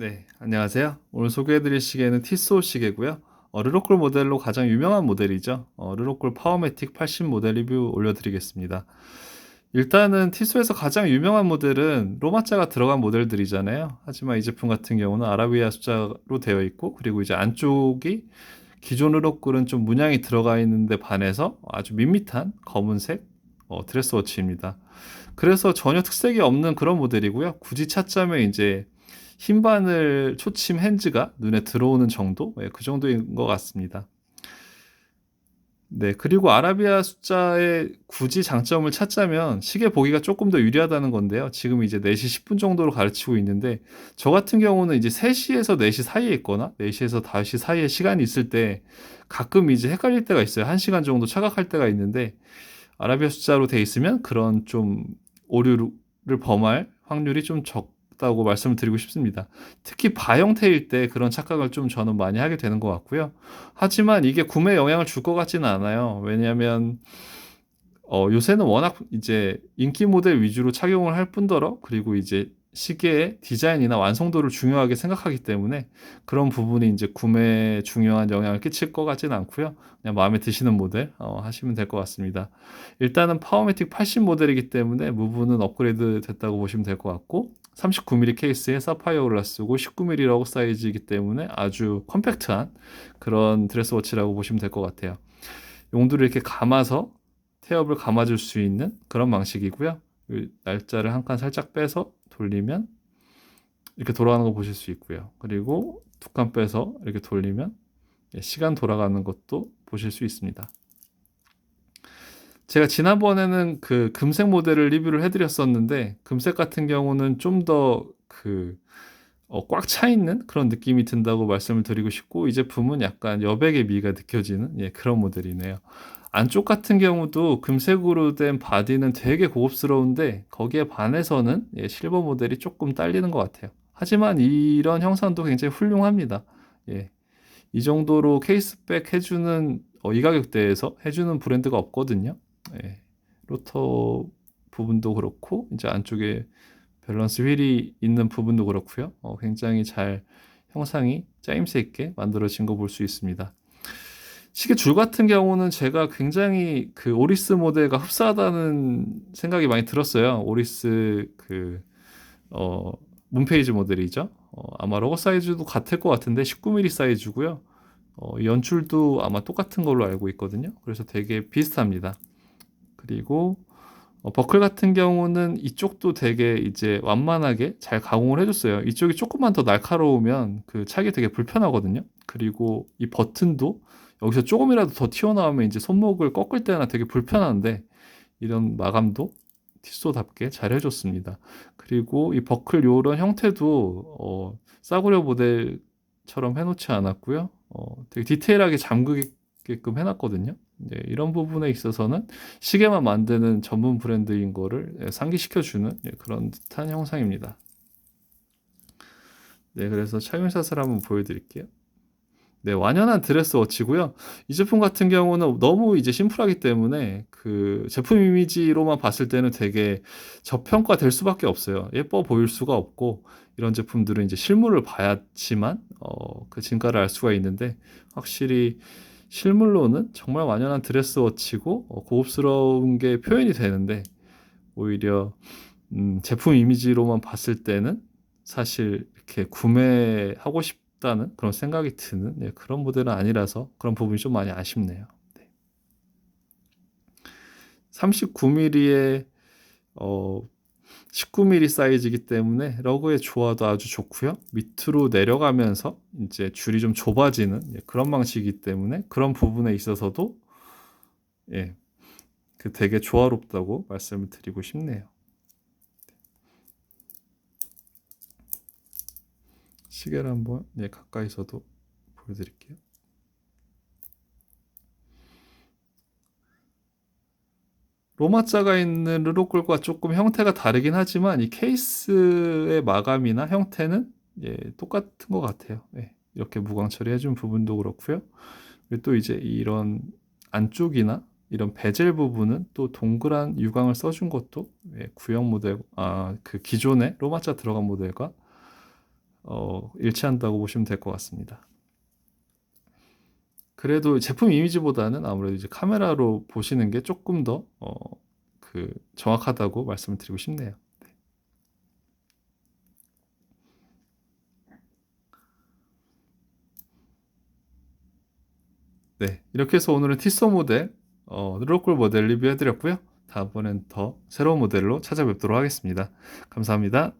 네, 안녕하세요. 오늘 소개해드릴 시계는 티소 시계고요. 어, 르로콜 모델로 가장 유명한 모델이죠. 어, 르로콜 파워매틱 80 모델 리뷰 올려드리겠습니다. 일단은 티소에서 가장 유명한 모델은 로마자가 들어간 모델들이잖아요. 하지만 이 제품 같은 경우는 아라비아 숫자로 되어 있고, 그리고 이제 안쪽이 기존 르로콜은 좀 문양이 들어가 있는데 반해서 아주 밋밋한 검은색 어, 드레스워치입니다. 그래서 전혀 특색이 없는 그런 모델이고요. 굳이 찾자면 이제 흰 바늘 초침 핸즈가 눈에 들어오는 정도? 예, 그 정도인 것 같습니다. 네, 그리고 아라비아 숫자의 굳이 장점을 찾자면 시계 보기가 조금 더 유리하다는 건데요. 지금 이제 4시 10분 정도로 가르치고 있는데 저 같은 경우는 이제 3시에서 4시 사이에 있거나 4시에서 5시 사이에 시간이 있을 때 가끔 이제 헷갈릴 때가 있어요. 1시간 정도 착각할 때가 있는데 아라비아 숫자로 돼 있으면 그런 좀 오류를 범할 확률이 좀 적, 다고 말씀을 드리고 싶습니다. 특히 바 형태일 때 그런 착각을 좀 저는 많이 하게 되는 것 같고요. 하지만 이게 구매에 영향을 줄 것 같지는 않아요. 왜냐하면 어, 요새는 워낙 이제 인기 모델 위주로 착용을 할 뿐더러 그리고 이제 시계의 디자인이나 완성도를 중요하게 생각하기 때문에 그런 부분이 이제 구매에 중요한 영향을 끼칠 것 같지는 않고요. 그냥 마음에 드시는 모델 어, 하시면 될 것 같습니다. 일단은 파워매틱 80 모델이기 때문에 무브는 업그레이드 됐다고 보시면 될 것 같고 39mm 케이스에 사파이어 글라스고 19mm 러그 사이즈이기 때문에 아주 컴팩트한 그런 드레스워치라고 보시면 될 것 같아요. 용도를 이렇게 감아서 태엽을 감아줄 수 있는 그런 방식이고요. 날짜를 한 칸 살짝 빼서 돌리면 이렇게 돌아가는 거 보실 수 있고요. 그리고 두 칸 빼서 이렇게 돌리면 시간 돌아가는 것도 보실 수 있습니다. 제가 지난번에는 그 금색 모델을 리뷰를 해드렸었는데 금색 같은 경우는 좀 더그 어, 꽉 차 있는 그런 느낌이 든다고 말씀을 드리고 싶고 이 제품은 약간 여백의 미가 느껴지는 예, 그런 모델이네요. 안쪽 같은 경우도 금색으로 된 바디는 되게 고급스러운데 거기에 반해서는 예, 실버 모델이 조금 딸리는 것 같아요. 하지만 이런 형상도 굉장히 훌륭합니다. 예, 이 정도로 케이스백 해주는 어, 이 가격대에서 해주는 브랜드가 없거든요. 예, 로터 부분도 그렇고 이제 안쪽에 밸런스 휠이 있는 부분도 그렇고요. 어, 굉장히 잘 형상이 짜임새 있게 만들어진 거 볼 수 있습니다. 시계 줄 같은 경우는 제가 굉장히 그 오리스 모델과 흡사하다는 생각이 많이 들었어요. 오리스 그, 어, 문페이지 모델이죠. 어, 아마 로고 사이즈도 같을 것 같은데 19mm 사이즈고요. 어, 연출도 아마 똑같은 걸로 알고 있거든요. 그래서 되게 비슷합니다. 그리고 어, 버클 같은 경우는 이쪽도 되게 이제 완만하게 잘 가공을 해줬어요. 이쪽이 조금만 더 날카로우면 그 차기 되게 불편하거든요. 그리고 이 버튼도 여기서 조금이라도 더 튀어나오면 이제 손목을 꺾을 때나 되게 불편한데 이런 마감도 티소답게 잘 해줬습니다. 그리고 이 버클 요런 형태도 어, 싸구려 모델처럼 해놓지 않았고요. 어, 되게 디테일하게 잠그게끔 해놨거든요. 네, 이런 부분에 있어서는 시계만 만드는 전문 브랜드인 거를 예, 상기시켜주는 예, 그런 듯한 형상입니다. 네, 그래서 착용샷을 한번 보여드릴게요. 네, 완연한 드레스 워치고요. 이 제품 같은 경우는 너무 이제 심플하기 때문에 그 제품 이미지로만 봤을 때는 되게 저평가될 수밖에 없어요. 예뻐 보일 수가 없고 이런 제품들은 이제 실물을 봐야지만 어, 그 진가를 알 수가 있는데 확실히 실물로는 정말 완연한 드레스 워치고 어, 고급스러운 게 표현이 되는데 오히려 음, 제품 이미지로만 봤을 때는 사실 이렇게 구매하고 싶 다는 그런 생각이 드는 네, 그런 모델은 아니라서 그런 부분이 좀 많이 아쉽네요. 네. 39mm의 어, 19mm 사이즈이기 때문에 러그의 조화도 아주 좋고요. 밑으로 내려가면서 이제 줄이 좀 좁아지는 예, 그런 방식이기 때문에 그런 부분에 있어서도 예, 그 되게 조화롭다고 말씀을 드리고 싶네요. 시계를 한번 예, 가까이서도 보여드릴게요. 로마자가 있는 르로꿀과 조금 형태가 다르긴 하지만 이 케이스의 마감이나 형태는 예, 똑같은 것 같아요. 예, 이렇게 무광 처리해준 부분도 그렇고요. 또 이제 이런 안쪽이나 이런 베젤 부분은 또 동그란 유광을 써준 것도 예, 구형 모델, 아, 그 기존의 로마자 들어간 모델과 어, 일치한다고 보시면 될 것 같습니다. 그래도 제품 이미지보다는 아무래도 이제 카메라로 보시는 게 조금 더, 어, 그, 정확하다고 말씀을 드리고 싶네요. 네, 이렇게 해서 오늘은 티소 모델, 어, 르로콜 모델 리뷰해드렸고요. 다음번엔 더 새로운 모델로 찾아뵙도록 하겠습니다. 감사합니다.